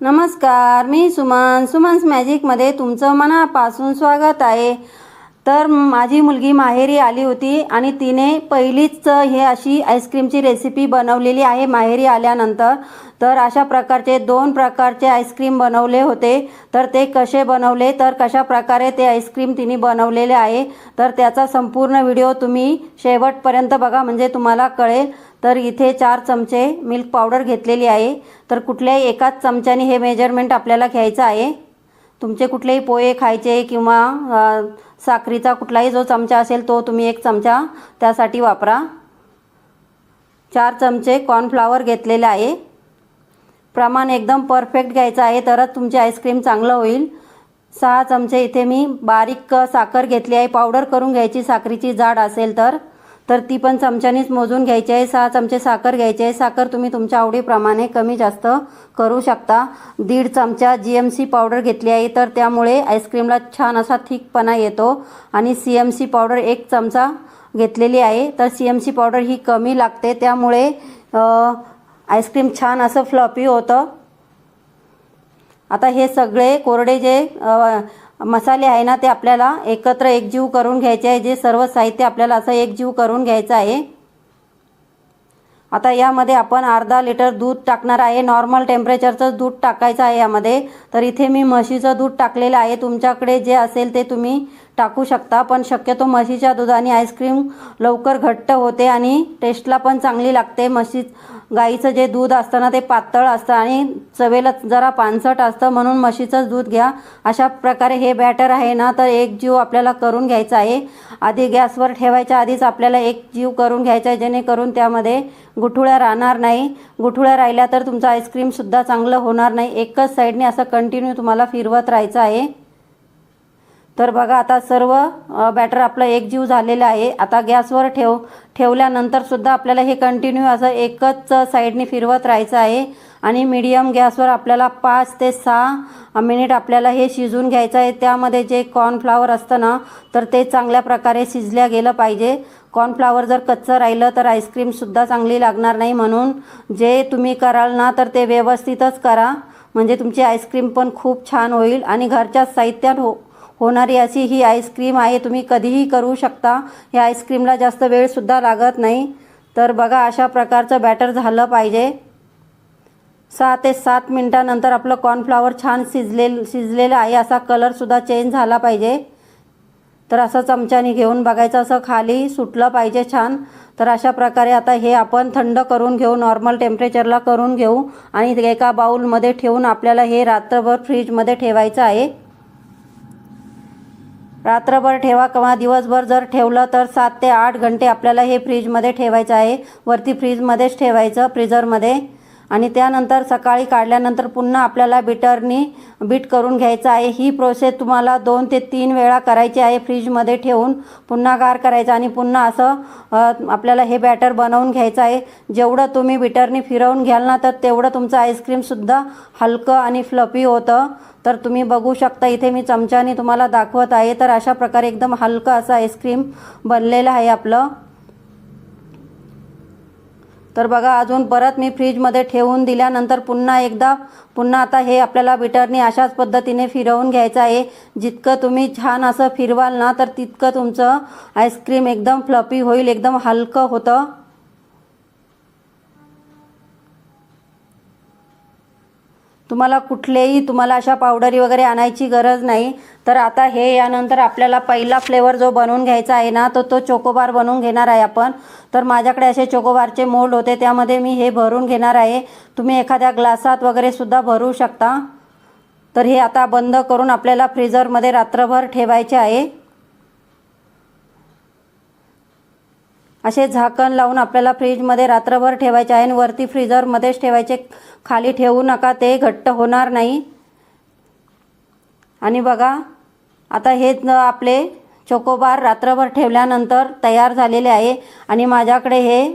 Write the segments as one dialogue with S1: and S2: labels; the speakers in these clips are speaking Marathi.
S1: नमस्कार मी सुमन. सुमन्स मॅजिकमध्ये तुमचं मनापासून स्वागत आहे. तर माझी मुलगी माहेरी आली होती आणि तिने पहिलीच हे अशी आईस्क्रीमची रेसिपी बनवलेली आहे माहेरी आल्यानंतर. तर अशा प्रकारचे दोन प्रकारचे आईस्क्रीम बनवले होते. तर ते कसे बनवले? तर कशा प्रकारे ते आईस्क्रीम तिने बनवलेले आहे? तर त्याचा संपूर्ण व्हिडिओ तुम्ही शेवटपर्यंत बघा म्हणजे तुम्हाला कळेल. तर इथे चार चमचे मिल्क पावडर घेतलेली आहे. तर कुठल्याही एकाच चमच्याने हे मेजरमेंट आपल्याला घ्यायचं आहे. तुमचे कुठलेही पोहे खायचे किंवा साखरीचा कुठलाही जो चमचा असेल तो तुम्ही एक चमचा त्यासाठी वापरा. चार चमचे कॉर्नफ्लावर घेतलेला आहे. प्रमाण एकदम परफेक्ट घ्यायचं आहे तरच तुमची आईस्क्रीम चांगलं होईल. सहा चमचे इथे मी बारीक साखर घेतली आहे. पावडर करून घ्यायची साखरीची जाड असेल तर. तर ती पण चमच्यानीच मोजून घ्यायची आहे. सहा चमचे साखर घ्यायची आहे. साखर तुम्ही तुमच्या आवडीप्रमाणे कमी जास्त करू शकता. दीड चमचा जी एम सी पावडर घेतली आहे. तर त्यामुळे आईस्क्रीमला छान असा थिकपणा येतो. आणि सी एम सी पावडर एक चमचा घेतलेली आहे. तर सी एम सी पावडर ही कमी लागते. त्यामुळे आईस्क्रीम छान असं फ्लॉपी होतं. आता हे सगळे कोरडे जे मसाले आहे ना ते आपल्याला एकत्र एकजीव करून घ्यायचे आहे. जे सर्व साहित्य आपल्याला असं एकजीव करून घ्यायचं आहे. आता यामध्ये आपण अर्धा लिटर दूध टाकणार आहे. नॉर्मल टेम्परेचरचं दूध टाकायचं आहे यामध्ये. तर इथे मी म्हशीचं दूध टाकलेलं आहे. तुमच्याकडे जे असेल ते तुम्ही टाकू शकता पण शक्यतो म्हशीच्या दुधाने आईस्क्रीम लवकर घट्ट होते आणि टेस्टला पण चांगली लागते. म्हशी गाईचं जे दूध असतं ना ते पातळ असतं आणि चवेला जरा पानसट असतं. म्हणून म्हशीचंच दूध घ्या. अशा प्रकारे हे बॅटर आहे ना तर एक जीव आपल्याला करून घ्यायचा आहे. आधी गॅसवर ठेवायच्या आधीच आपल्याला एक जीव करून घ्यायचा आहे जेणेकरून त्यामध्ये गुठुळ्या राहणार नाही. गुठुळ्या राहिल्या तर तुमचं आईस्क्रीमसुद्धा चांगलं होणार नाही. एकच साईडने असं कंटिन्यू तुम्हाला फिरवत राहायचं आहे. तर बघा आता सर्व बॅटर आपलं एकजीव झालेलं आहे. आता गॅसवर ठेव ठेवल्यानंतर सुद्धा आपल्याला हे कंटिन्यू असं एकच साईडने फिरवत राहायचं आहे. आणि मीडियम गॅसवर आपल्याला पाच ते सहा मिनिट आपल्याला हे शिजून घ्यायचं आहे. त्यामध्ये जे कॉर्नफ्लावर असतं ना तर ते चांगल्या प्रकारे शिजल्या गेलं पाहिजे. कॉर्नफ्लावर जर कच्चं राहिलं तर आईस्क्रीमसुद्धा चांगली लागणार नाही म्हणून. जे तुम्ही कराल ना तर ते व्यवस्थितच करा. म्हणजे तुमची आईस्क्रीम पण खूप छान होईल. आणि घरच्या साहित्यात हो होणारी अशी ही आईस्क्रीम आहे तुम्ही कधीही करू शकता. या आईस्क्रीमला जास्त वेळसुद्धा लागत नाही. तर बघा अशा प्रकारचं बॅटर झालं पाहिजे. सहा ते सात मिनटानंतर आपलं कॉर्नफ्लावर छान शिजले शिजलेलं आहे. असा कलरसुद्धा चेंज झाला पाहिजे. तर असं चमच्याने घेऊन बघायचं असं खाली सुटलं पाहिजे छान. तर अशा प्रकारे आता हे आपण थंड करून घेऊ नॉर्मल टेम्परेचरला करून घेऊ. आणि एका बाऊलमध्ये ठेवून आपल्याला हे रात्रभर फ्रीजमध्ये ठेवायचं आहे. रात्रभर ठेवा किंवा दिवसभर जर ठेवलं तर सात ते आठ घंटे आपल्याला हे फ्रीजमध्ये ठेवायचं आहे. वरती फ्रीजमध्येच ठेवायचं फ्रीजरमध्ये. आणि त्यानंतर सकाळी काढल्यानंतर पुन्हा आपल्याला बिटरनी बीट करून घ्यायचं आहे. ही प्रोसेस तुम्हाला दोन ते तीन वेळा करायची आहे. फ्रीजमध्ये ठेवून पुन्हा गार करायचं आणि पुन्हा असं आपल्याला हे बॅटर बनवून घ्यायचं आहे. जेवढं तुम्ही बिटरनी फिरवून घ्याल ना तर तेवढं तुमचं आईस्क्रीमसुद्धा हलकं आणि फ्लफी होतं. तर तुम्ही बघू शकता इथे मी चमच्याने तुम्हाला दाखवत आहे. तर अशा प्रकारे एकदम हलकं असं आईस्क्रीम बनलेलं आहे आपलं. तर बघा अजून परत मी फ्रीजमध्ये ठेवून दिल्यानंतर पुन्हा एकदा पुन्हा आता हे आपल्याला बिटरने अशाच पद्धतीने फिरवून घ्यायचं आहे. जितकं तुम्ही छान असं फिरवाल ना तर तितकं तुमचं आईस्क्रीम एकदम फ्लपी होईल एकदम हलकं होतं. तुम्हाला कुठलेही तुम्हाला अशा पावडरी वगैरे आणायची गरज नाही. तर आता हे यानंतर आपल्याला पहिला फ्लेवर जो बनवून घ्यायचा आहे ना तो तो चोकोबार बनवून घेणार आहे आपण. तर माझ्याकडे असे चोकोबारचे मोल्ड होते त्यामध्ये मी हे भरून घेणार आहे. तुम्ही एखाद्या ग्लासात वगैरे सुद्धा भरू शकता. तर हे आता बंद करून आपल्याला फ्रीजरमध्ये रात्रभर ठेवायचे आहे. असे झाकण लावून आपल्याला फ्रीजमध्ये रात्रभर ठेवायचे आहे आणि वरती फ्रीजरमध्येच ठेवायचे. खाली ठेवू नका ते घट्ट होणार नाही. आणि बघा आता हे आपले चोकोबार रात्रभर ठेवल्यानंतर तयार झालेले आहे. आणि माझ्याकडे हे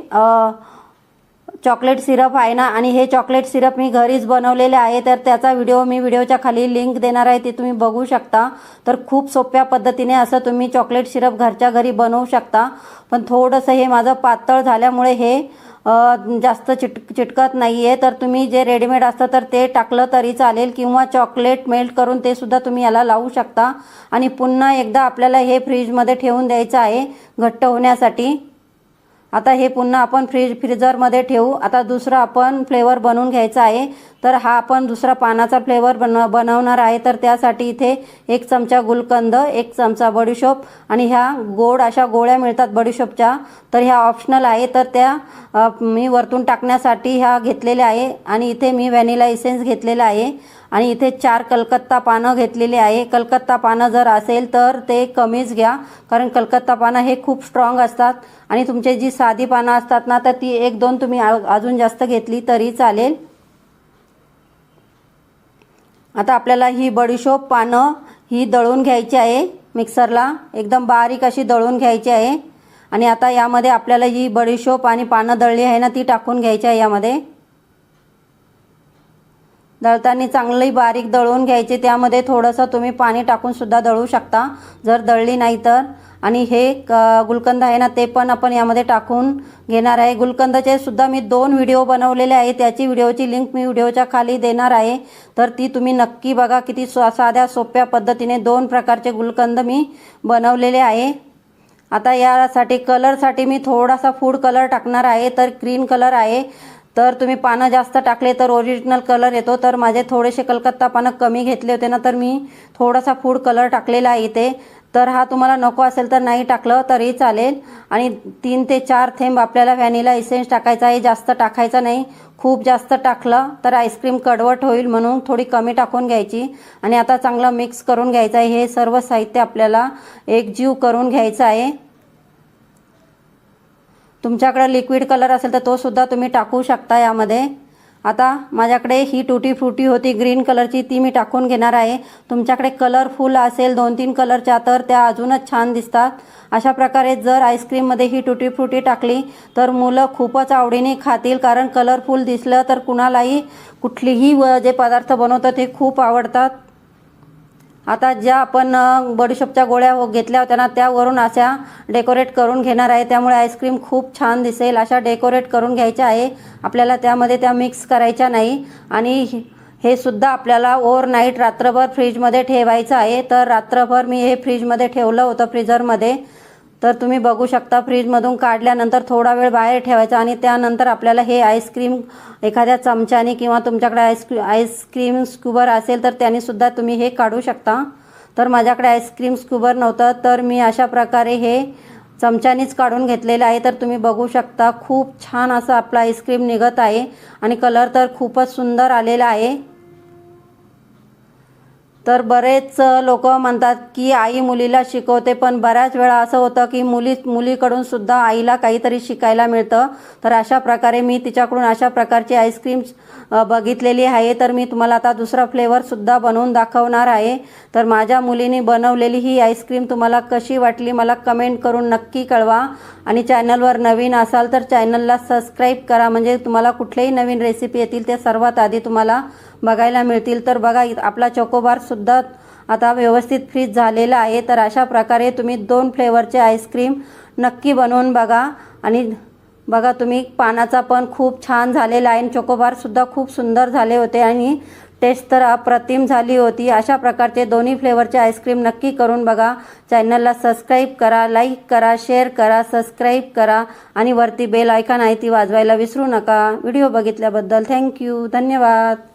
S1: चॉकलेट सिरप आहे ना? आणि हे चॉकलेट सिरप मी घरीच बनवलेले आहे तर त्याचा व्हिडिओ मी व्हिडिओच्या खाली लिंक देणार आहे ते तुम्ही बघू शकता. तर खूप सोप्या पद्धतीने असं तुम्ही चॉकलेट सिरप घरच्या घरी बनवू शकता. पण थोडंसं हे माझं पातळ झाल्यामुळे हे जास्त चिट चिटकत नाही आहे तर तुम्ही जे रेडीमेड असतं तर ते टाकलं तरी चालेल किंवा चॉकलेट मेल्ट करून ते सुद्धा तुम्ही याला लावू शकता. आणि पुन्हा एकदा आपल्याला हे फ्रीजमध्ये ठेवून द्यायचं आहे घट्ट होण्यासाठी. आता हे पुन्हा आपण फ्रीज फ्रीजरमध्ये ठेवू. आता दुसरा आपण फ्लेवर बनवून घ्यायचा आहे. तर हा आपण दुसरा पानाचा फ्लेवर बन बनवणार आहे. तर त्यासाठी इथे एक चमचा गुलकंद एक चमचा बडीशोप आणि ह्या गोड अशा गोळ्या मिळतात बडीशोपच्या. तर ह्या ऑप्शनल आहे. तर त्या मी वरतून टाकण्यासाठी ह्या घेतलेल्या आहे. आणि इथे मी व्हॅनिला इसेन्स घेतलेला आहे. आणि इथे चार कलकत्ता पानं घेतलेली आहे. कलकत्ता पानं जर असेल तर ते कमीच घ्या कारण कलकत्ता पानं हे खूप स्ट्रॉंग असतात. आणि तुमचे जी साधी पानं असतात ना तर ती एक दोन तुम्ही आ- अजून जास्त घेतली तरी चालेल. आता आपल्याला ही बडीशोप पानं ही दळून घ्यायची आहे मिक्सरला. एकदम बारीक अशी दळून घ्यायची आहे. आणि आता यामध्ये आपल्याला ही बडीशोप आणि पानं दळली आहे ना ती टाकून घ्यायची आहे यामध्ये. दळताना चांगली बारीक दळून घ्यायची. त्यामध्ये थोडंसं तुम्ही पाणी टाकून सुद्धा दळू शकता. जर दळली नाही तर. आणि हे क- गुलकंद आहे ना ते पण आपण यामध्ये टाकून घेणार आहे. गुलकंदाचे सुद्धा मी दोन व्हिडिओ बनवलेले आहे त्याची व्हिडिओची लिंक मी व्हिडिओच्या खाली देणार आहे. तर ती तुम्ही नक्की बघा. किती स्वा साध्या सोप्या पद्धतीने दोन प्रकारचे गुलकंद मी बनवलेले आहे. आता यासाठी कलरसाठी मी थोडासा फूड कलर टाकणार आहे. तर ग्रीन कलर आहे. तर तुम्ही पानं जास्त टाकले तर ओरिजिनल कलर येतो. तर माझे थोडेसे कलकत्ता पानं कमी घेतले होते ना तर मी थोडासा फूड कलर टाकलेला आहे इथे. तर हा तुम्हाला नको असेल तर नाही टाकलं तरी चालेल. आणि तीन ते चार थेंब आपल्याला व्हॅनिला इसेन्स टाकायचा आहे. जास्त टाकायचा नाही. खूप जास्त टाकलं तर आईस्क्रीम कडवट होईल म्हणून थोडी कमी टाकून घ्यायची. आणि आता चांगलं मिक्स करून घ्यायचं आहे. हे सर्व साहित्य आपल्याला एकजीव करून घ्यायचं आहे. तुमच्याकडे लिक्विड कलर असेल तर तो सुद्धा तुम्ही टाकू शकता यामध्ये. आता माझ्याकडे ही टुटी फ्रुटी होती ग्रीन कलरची ती मी टाकून घेणार आहे. तुमच्याकडे कलरफुल असेल दोन तीन कलरच्या तर त्या अजूनच छान दिसतात. अशा प्रकारे जर आईस्क्रीममध्ये ही टुटी फ्रुटी टाकली तर मुलं खूपच आवडीने खातील कारण कलरफुल दिसलं तर कुणालाही कुठलीही व जे पदार्थ बनवतात ते खूप आवडतात. आता ज्या आपण अ, बडीशोपच्या गोळ्या हो- घेतल्या होत्या ना त्यावरून अशा डेकोरेट करून घेणार आहे. त्यामुळे आईस्क्रीम खूप छान दिसेल. अशा डेकोरेट करून घ्यायच्या आहे. आपल्याला त्यामध्ये त्या मिक्स करायच्या नाही. आणि हे- हे सुद्धा आपल्याला ओव्हर नाईट रात्रभर फ्रीजमध्ये ठेवायचं आहे. तर रात्रभर मी हे फ्रीजमध्ये ठेवलं होतं फ्रीझरमध्ये तर तुम्ही बघू शकता फ्रीजमधून काढल्यानंतर थोडा वेळ बाहेर ठेवायचा आणि त्यानंतर आपल्याला हे आईस्क्रीम एखाद्या चमच्याने किंवा तुमच्याकडे आईस्क्री आईस्क्रीम स्कूबर असेल तर त्यानेसुद्धा तुम्ही हे काढू शकता. तर माझ्याकडे आईस्क्रीम स्कूबर नव्हतं तर मी अशा प्रकारे हे चमच्यानीच काढून घेतलेलं आहे. तर तुम्ही बघू शकता खूप छान असं आपलं आईस्क्रीम निघत आहे आणि कलर तर खूपच सुंदर आलेला आहे. तर बरेच लोक म्हणतात की आई मुलीला शिकवते पण बऱ्याच वेळा असं होतं की मुली मुलीकडून सुद्धा आईला काहीतरी शिकायला मिळतं. तर अशा प्रकारे मी तिच्याकडून अशा प्रकारची आईस्क्रीम बघितलेली आहे. तर मी तुम्हाला आता दुसरा फ्लेवरसुद्धा बनवून दाखवणार आहे. तर माझ्या मुलीने बनवलेली ही आईस्क्रीम तुम्हाला कशी वाटली मला कमेंट करून नक्की कळवा. आणि चॅनलवर नवीन असाल तर चॅनलला सबस्क्राईब करा. म्हणजे तुम्हाला कुठलेही नवीन रेसिपी येतील ते सर्वात आधी तुम्हाला बघायला मिळतील. तर बघा इ- आपला चोकोबारसुद्धा आता व्यवस्थित फ्रीज झालेला आहे. तर अशा प्रकारे तुम्ही दोन फ्लेवरचे आईस्क्रीम नक्की बनवून बघा. आणि बघा तुम्ही पानाचा पण खूप छान झालेला आहे. आणि चोकोबारसुद्धा खूप सुंदर झाले होते. आणि टेस्ट तर अप्रतिम झाली होती. अशा प्रकारचे दोन्ही फ्लेवरचे आईस्क्रीम नक्की करून बघा. चॅनलला सबस्क्राईब करा लाईक करा शेअर करा सबस्क्राईब करा. आणि वरती बेल आयकॉन आहे ती वाजवायला विसरू नका. व्हिडिओ बघितल्याबद्दल थँक्यू धन्यवाद.